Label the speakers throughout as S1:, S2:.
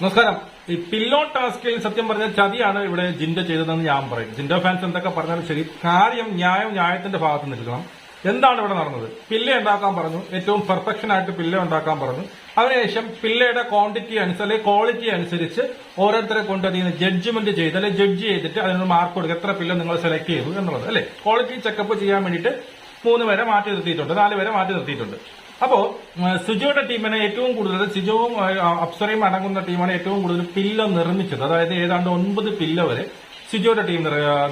S1: നമസ്കാരം. ഈ പില്ലോ ടാസ്കിൽ സത്യം പറഞ്ഞ ചതിയാണ് ഇവിടെ ജിൻഡോ ചെയ്തതെന്ന് ഞാൻ പറയും. ജിൻഡോ ഫാൻസ് എന്തൊക്കെ പറഞ്ഞാലും ശരി കാര്യം ന്യായം ന്യായത്തിന്റെ ഭാഗത്ത് നിൽക്കണം. എന്താണ് ഇവിടെ നടന്നത്? പില്ല ഉണ്ടാക്കാൻ പറഞ്ഞു. ഏറ്റവും പെർഫെക്ഷൻ ആയിട്ട് പില്ല ഉണ്ടാക്കാൻ പറഞ്ഞു. അതിനുശേഷം പില്ലയുടെ ക്വാണ്ടിറ്റി അനുസരിച്ച് അല്ലെങ്കിൽ ക്വാളിറ്റി അനുസരിച്ച് ഓരോരുത്തരെ കൊണ്ട് അതിന് ജഡ്ജ്മെന്റ് ചെയ്ത് അല്ലെങ്കിൽ ജഡ്ജ് ചെയ്തിട്ട് അതിനൊരു മാർക്ക് കൊടുക്കുക. എത്ര പില്ല നിങ്ങൾ സെലക്ട് ചെയ്തു എന്നുള്ളത് അല്ലെ? ക്വാളിറ്റി ചെക്കപ്പ് ചെയ്യാൻ വേണ്ടിയിട്ട് മൂന്ന് പേരെ മാറ്റി നിർത്തിയിട്ടുണ്ട് നാല് പേരെ മാറ്റി നിർത്തിയിട്ടുണ്ട്. അപ്പോ സിജോയുടെ ടീമിനെ ഏറ്റവും കൂടുതൽ സിജോവും അപ്സറയും അടങ്ങുന്ന ടീമാണ് ഏറ്റവും കൂടുതൽ പില്ല നിർമ്മിച്ചത്. അതായത് ഏതാണ്ട് ഒൻപത് പില്ല വരെ സിജോയുടെ ടീം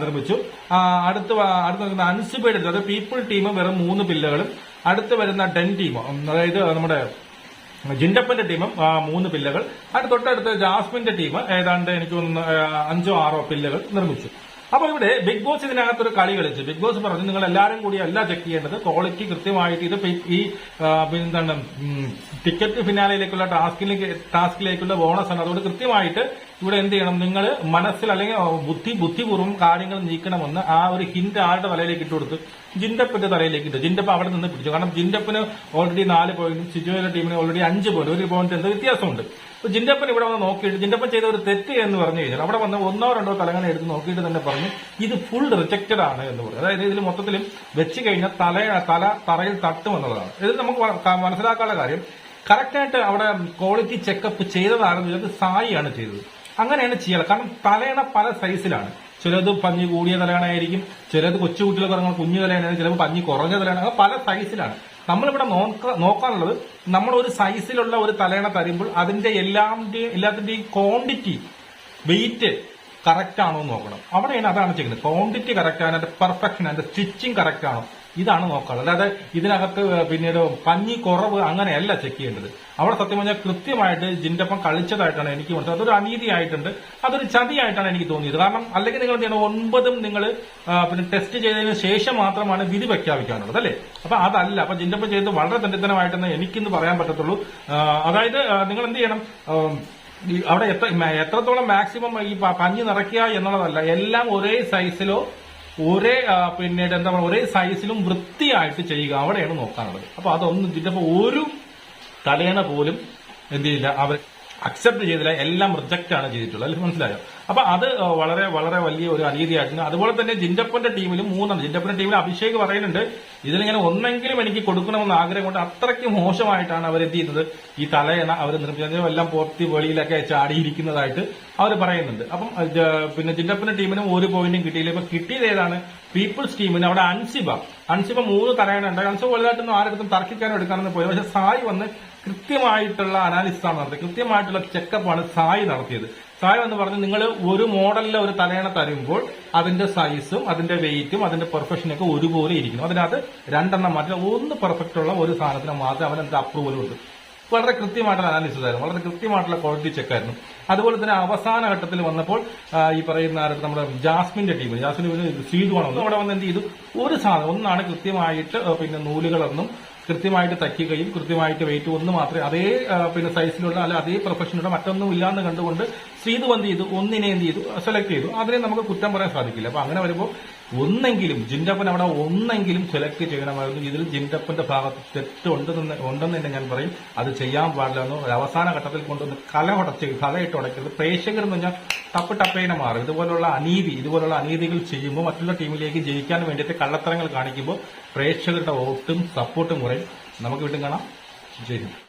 S1: നിർമ്മിച്ചു. അടുത്ത് അടുത്ത് നിൽക്കുന്ന അൻസിബയുടെ അതായത് പീപ്പിൾ ടീം വെറും മൂന്ന് പില്ലകളും. അടുത്ത് വരുന്ന ടെൻ ടീം അതായത് നമ്മുടെ ജിൻഡപ്പന്റെ ടീമും മൂന്ന് പില്ലകൾ. അടുത്തൊട്ടടുത്ത് ജാസ്മിന്റെ ടീം ഏതാണ്ട് എനിക്ക് തോന്നുന്നു അഞ്ചോ ആറോ പില്ലകൾ നിർമ്മിച്ചു. അപ്പൊ ഇവിടെ ബിഗ് ബോസ് ഇതിനകത്തൊരു കളി കളിച്ചു. ബിഗ് ബോസ് പറഞ്ഞു നിങ്ങൾ എല്ലാവരും കൂടി അല്ല ചെക്ക് ചെയ്യേണ്ടത്. ക്വാളിറ്റി കൃത്യമായിട്ട് ഇത് ഈ എന്താണ് ടിക്കറ്റ് ഫിനാലയിലേക്കുള്ള ടാസ്കിലേക്ക് ടാസ്കിലേക്കുള്ള ബോണസ് ആണ്. അതുകൊണ്ട് കൃത്യമായിട്ട് ഇവിടെ എന്ത് ചെയ്യണം? നിങ്ങൾ മനസ്സിൽ അല്ലെങ്കിൽ ബുദ്ധി ബുദ്ധിപൂർവം കാര്യങ്ങൾ നീക്കണമെന്ന് ആ ഒരു ഹിന്റ് ആരുടെ തലയിലേക്ക് ഇട്ട് കൊടുത്ത്? ജിൻഡപ്പിന്റെ തലയിലേക്ക് ഇട്ടു. ജിൻഡപ്പ് അവിടെ നിന്ന് പിടിച്ചു. കാരണം ജിൻഡപ്പിന് ഓൾറെഡി നാല് പോയിന്റും സിജുവിന്റെ ടീമിന് ഓൾറെഡി അഞ്ച് പോയിന്റ് ഒരു പോയിന്റ് എന്ത് വ്യത്യാസമുണ്ട്. ജിൻഡപ്പൻ ഇവിടെ വന്ന് നോക്കിയിട്ട് ജിൻഡപ്പൻ ചെയ്ത ഒരു തെറ്റ് എന്ന് പറഞ്ഞു കഴിഞ്ഞാൽ അവിടെ വന്ന് ഒന്നോ രണ്ടോ തലങ്ങനെ എടുത്ത് നോക്കിയിട്ട് തന്നെ പറഞ്ഞു ഇത് ഫുൾ റിജക്റ്റഡ് ആണ് എന്ന് പറഞ്ഞു അതായത് ഇതിൽ മൊത്തത്തിലും വെച്ച് കഴിഞ്ഞാൽ തല തല തറയിൽ തട്ടുമെന്നുള്ളതാണ് ഇത് നമുക്ക് മനസ്സിലാക്കാനുള്ള കാര്യം കറക്റ്റായിട്ട് അവിടെ ക്വാളിറ്റി ചെക്കപ്പ് ചെയ്തതാണെന്ന് ഇത് സായിയാണ് ചെയ്തത്. അങ്ങനെയാണ് ചെയ്യാറ് കാരണം തലയണ പല സൈസിലാണ് ചിലത് പഞ്ഞി കൂടിയ തലയണയായിരിക്കും ചിലത് കൊച്ചുകുട്ടികൾ പറഞ്ഞ കുഞ്ഞു തലയണ ചിലപ്പോൾ പഞ്ഞി കുറഞ്ഞ തലയണ അങ്ങനെ പല സൈസിലാണ് നമ്മളിവിടെ നോക്ക- നോക്കാനുള്ളത് നമ്മൾ ഒരു സൈസിലുള്ള ഒരു തലയണ തരുമ്പോൾ അതിന്റെ എല്ലാത്തിന്റെയും എല്ലാത്തിന്റെയും ക്വാണ്ടിറ്റി വെയിറ്റ് കറക്റ്റ് ആണോ എന്ന് നോക്കണം. അവിടെയാണ് അതാണ് ചെയ്യുന്നത്. ക്വാണ്ടിറ്റി കറക്റ്റ് ആണ് അതിന്റെ പെർഫെക്ഷൻ അതിന്റെ സ്റ്റിച്ചിങ് കറക്റ്റ് ആണോ? ഇതാണ് നോക്കുക അല്ലാതെ ഇതിനകത്ത് പിന്നീട് പഞ്ഞി കുറവ് അങ്ങനെയല്ല ചെക്ക് ചെയ്യേണ്ടത്. അവിടെ സത്യം പറഞ്ഞാൽ കൃത്യമായിട്ട് ജിന്റെപ്പം കളിച്ചതായിട്ടാണ് എനിക്ക് മനസ്സിലായത് അതൊരു അനീതിയായിട്ടുണ്ട് അതൊരു ചതിയായിട്ടാണ് എനിക്ക് തോന്നിയത്. കാരണം അല്ലെങ്കിൽ നിങ്ങൾ ചെയ്യണം? ഒൻപതും നിങ്ങൾ പിന്നെ ടെസ്റ്റ് ചെയ്തതിന് ശേഷം മാത്രമാണ് വിധി പ്രഖ്യാപിക്കാനുള്ളത് അല്ലേ? അപ്പൊ അതല്ല. അപ്പൊ ജിന്റെപ്പം ചെയ്ത് വളരെ തണ്ടിത്തനമായിട്ടെന്ന് എനിക്കിന്ന് പറയാൻ പറ്റത്തുള്ളൂ. അതായത് നിങ്ങൾ എന്ത് ചെയ്യണം? അവിടെ എത്ര എത്രത്തോളം മാക്സിമം ഈ പഞ്ഞി നിറയ്ക്കുക എന്നുള്ളതല്ല. എല്ലാം ഒരേ സൈസിലോ ഒരേ പിന്നീട് എന്താ പറയുക ഒരേ സൈസിലും വൃത്തിയായിട്ട് ചെയ്യുക. അവിടെയാണ് നോക്കാനുള്ളത്. അപ്പൊ അതൊന്നും ഇതിന്റെ ഒരു തലയണ പോലും എന്ത് ചെയ്യില്ല. അവർ അക്സെപ്റ്റ് ചെയ്തില്ല എല്ലാം റിജക്റ്റ് ആണ് ചെയ്തിട്ടുള്ളത്. അല്ലെങ്കിൽ മനസ്സിലായോ? അപ്പൊ അത് വളരെ വളരെ വലിയ ഒരു അനീതിയായിരുന്നു. അതുപോലെ തന്നെ ജിൻഡപ്പന്റെ ടീമിലും മൂന്നാണ്. ജിൻഡപ്പന്റെ ടീമിൽ അഭിഷേക് പറയുന്നുണ്ട് ഇതിലിങ്ങനെ ഒന്നെങ്കിലും എനിക്ക് കൊടുക്കണമെന്ന് ആഗ്രഹം കൊണ്ട് അത്രയ്ക്ക് മോശമായിട്ടാണ് അവർ ചെയ്യുന്നത്? ഈ തലയണ അവർ നിർമ്മിച്ചത് എല്ലാം പുറത്തി വെളിയിലൊക്കെ ചാടിയിരിക്കുന്നതായിട്ട് അവർ പറയുന്നുണ്ട്. അപ്പം പിന്നെ ജിൻഡപ്പന്റെ ടീമിനും ഒരു പോയിന്റും കിട്ടിയില്ല. ഇപ്പൊ കിട്ടിയത് ഏതാണ്? പീപ്പിൾസ് ടീമിന് അവിടെ അൻസിബ. അൻസിബ മൂന്ന് ഉണ്ട് അൻസിബ വലുതായിട്ടൊന്നും ആരെടുത്തും തർക്കിക്കാനും എടുക്കാനൊന്നും പോയി പക്ഷെ സായി വന്ന് കൃത്യമായിട്ടുള്ള അനാലിസിസ് ആണ് നടത്തിയത്. കൃത്യമായിട്ടുള്ള ചെക്കപ്പാണ് സായി നടത്തിയത്. സായി എന്ന് പറഞ്ഞ് നിങ്ങൾ ഒരു മോഡലിലെ ഒരു തലയണ തരുമ്പോൾ അതിന്റെ സൈസും അതിന്റെ വെയിറ്റും അതിന്റെ പെർഫെക്ഷനും ഒക്കെ ഒരുപോലെ ഇരിക്കുന്നു അതിനകത്ത് രണ്ടെണ്ണം മാറ്റി ഒന്ന് പെർഫെക്റ്റ് ഉള്ള ഒരു സാധനത്തിന് മാത്രമേ അവൻ എന്താ അപ്രൂവൽ കൊടുത്തു വളരെ കൃത്യമായിട്ടുള്ള അനാലിസിസ് ആയിരുന്നു വളരെ കൃത്യമായിട്ടുള്ള ക്വാളിറ്റി ചെക്ക് ആയിരുന്നു. അതുപോലെ തന്നെ അവസാന ഘട്ടത്തിൽ വന്നപ്പോൾ ഈ പറയുന്ന ആരുടെ നമ്മുടെ ജാസ്മിന്റെ ടീം ജാസ്മിൻ സീതുവാണ് അവിടെ വന്ന് എന്ത് ചെയ്തു? ഒരു സാധനം ഒന്നാണ് കൃത്യമായിട്ട് പിന്നെ നൂലുകളൊന്നും കൃത്യമായിട്ട് തയ്ക്കുകയും കൃത്യമായിട്ട് വെയിറ്റ് ഒന്ന് മാത്രമേ അതേ പിന്നെ സൈസിലുള്ള അല്ല അതേ പ്രൊഫഷനിലുള്ള മറ്റൊന്നും ഇല്ലാന്ന് കണ്ടുകൊണ്ട് സീതു എന്ത് ചെയ്തു? ഒന്നിനെ എന്ത് ചെയ്തു? സെലക്ട് ചെയ്തു. അതിനെ നമുക്ക് കുറ്റം പറയാൻ സാധിക്കില്ല. അപ്പൊ അങ്ങനെ വരുമ്പോൾ ഒന്നെങ്കിലും ജിൻഡപ്പൻ അവിടെ ഒന്നെങ്കിലും സെലക്ട് ചെയ്യണമായിരുന്നു. ഇതിൽ ജിൻഡപ്പന്റെ ഭാഗത്ത് തെറ്റുണ്ടെന്ന് ഉണ്ടെന്ന് തന്നെ ഞാൻ പറയും. അത് ചെയ്യാൻ പാടില്ല എന്ന് ഒരു അവസാന ഘട്ടത്തിൽ കൊണ്ടുവന്ന് കല ഉടച്ച് കലയിട്ട് ഉടയ്ക്കരുത്. പ്രേക്ഷകർ എന്ന് പറഞ്ഞാൽ ടപ്പ് ടപ്പേനെ മാറും. ഇതുപോലുള്ള അനീതി ഇതുപോലുള്ള അനീതികൾ ചെയ്യുമ്പോൾ മറ്റുള്ള ടീമിലേക്ക് ജയിക്കാൻ വേണ്ടിയിട്ട് കള്ളത്തരങ്ങൾ കാണിക്കുമ്പോൾ പ്രേക്ഷകരുടെ വോട്ടും സപ്പോർട്ടും കുറയും. നമുക്ക് വീണ്ടും കാണാം. ജയ്